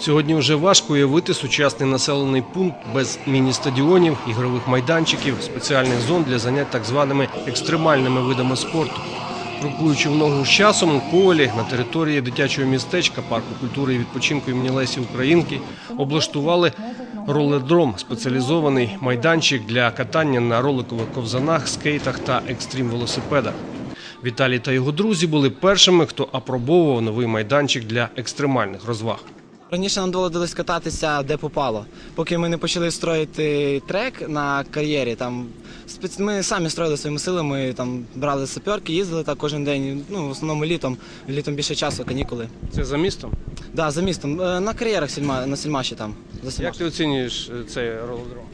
Сьогодні вже важко уявити сучасний населений пункт без міні-стадіонів, ігрових майданчиків, спеціальних зон для занять так званими екстремальними видами спорту. Крокуючи в ногу з часом у Ковалі на території дитячого містечка парку культури і відпочинку імені Лесі Українки облаштували ролердром, спеціалізований майданчик для катання на роликових ковзанах, скейтах та екстрім велосипедах. Віталій та його друзі були першими, хто апробовував новий майданчик для екстремальних розваг. Раніше нам доводилось кататися де попало. Поки ми не почали строїти трек на кар'єрі, там ми самі строїли своїми силами, там брали саперки, їздили так кожен день. Ну, в основному літом, літом більше часу, канікули. Це за містом? Да, за містом. Е, На кар'єрах сільма, на сільмаші там. За Як ти оцінюєш е, цей ролердром?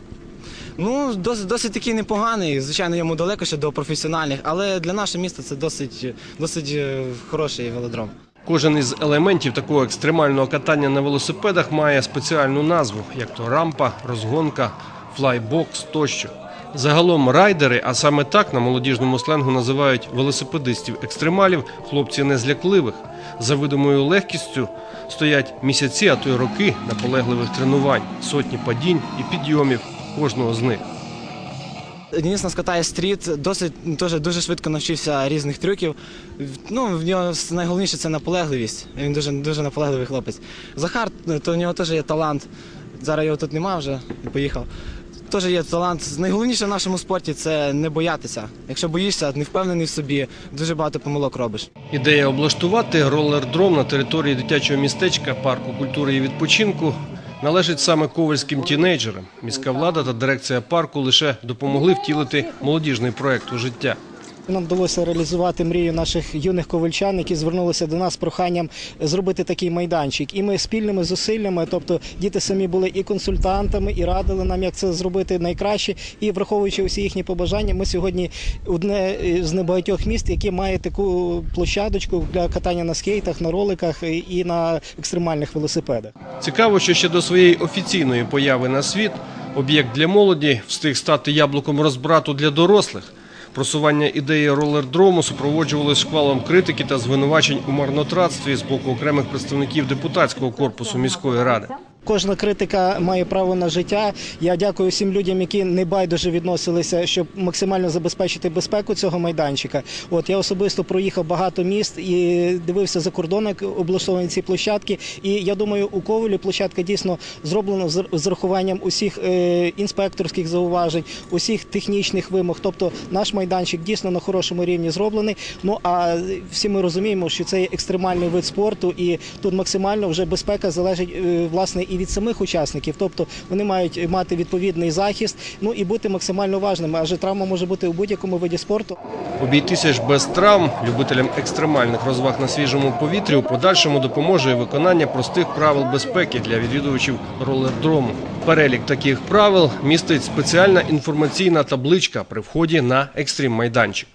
Ну, досить, досить такий непоганий. Звичайно, йому далеко ще до професіональних, але для нашого міста це досить, досить е, хороший велодром. Кожен із елементів такого екстремального катання на велосипедах має спеціальну назву, як то рампа, розгонка, флайбокс тощо. Загалом райдери, а саме так на молодіжному сленгу називають велосипедистів-екстремалів, хлопці незлякливих. За видимою легкістю стоять місяці, а то й роки наполегливих тренувань, сотні падінь і підйомів кожного з них. Денис нас катає стріт, досить теж дуже швидко навчився різних трюків. Ну, в нього найголовніше це наполегливість. Він дуже дуже наполегливий хлопець. Захар, то в нього теж є талант. Зараз його тут немає вже поїхав. Теж є талант. Найголовніше в нашому спорті це не боятися. Якщо боїшся, не впевнений в собі, дуже багато помилок робиш. Ідея облаштувати ролердром на території дитячого містечка парку культури і відпочинку належить саме ковальським тінейджерам. Міська влада та дирекція парку лише допомогли втілити молодіжний проект у життя. Нам вдалося реалізувати мрію наших юних ковальчан, які звернулися до нас з проханням зробити такий майданчик. І ми спільними зусиллями, тобто діти самі були і консультантами, і радили нам, як це зробити найкраще. І враховуючи усі їхні побажання, ми сьогодні одне з небагатьох міст, яке має таку площадочку для катання на скейтах, на роликах і на екстремальних велосипедах. Цікаво, що ще до своєї офіційної появи на світ об'єкт для молоді встиг стати яблуком розбрату для дорослих. Просування ідеї ролердрому супроводжувалось шквалом критики та звинувачень у марнотратстві з боку окремих представників депутатського корпусу міської ради. Кожна критика має право на життя. Я дякую всім людям, які небайдуже відносилися, щоб максимально забезпечити безпеку цього майданчика. От я особисто проїхав багато міст і дивився за кордон, як облаштовані ці площадки. І я думаю, у Ковелі площадка дійсно зроблена з урахуванням усіх е, інспекторських зауважень, усіх технічних вимог. Тобто наш майданчик дійсно на хорошому рівні зроблений. Ну а всі ми розуміємо, що це є екстремальний вид спорту, і тут максимально вже безпека залежить е, власне від самих учасників. Тобто вони мають мати відповідний захист, ну і бути максимально уважними, адже травма може бути у будь-якому виді спорту. Обійтися ж без травм любителям екстремальних розваг на свіжому повітрі у подальшому допоможе і виконання простих правил безпеки для відвідувачів ролердрому. Перелік таких правил містить спеціальна інформаційна табличка при вході на екстрім майданчик.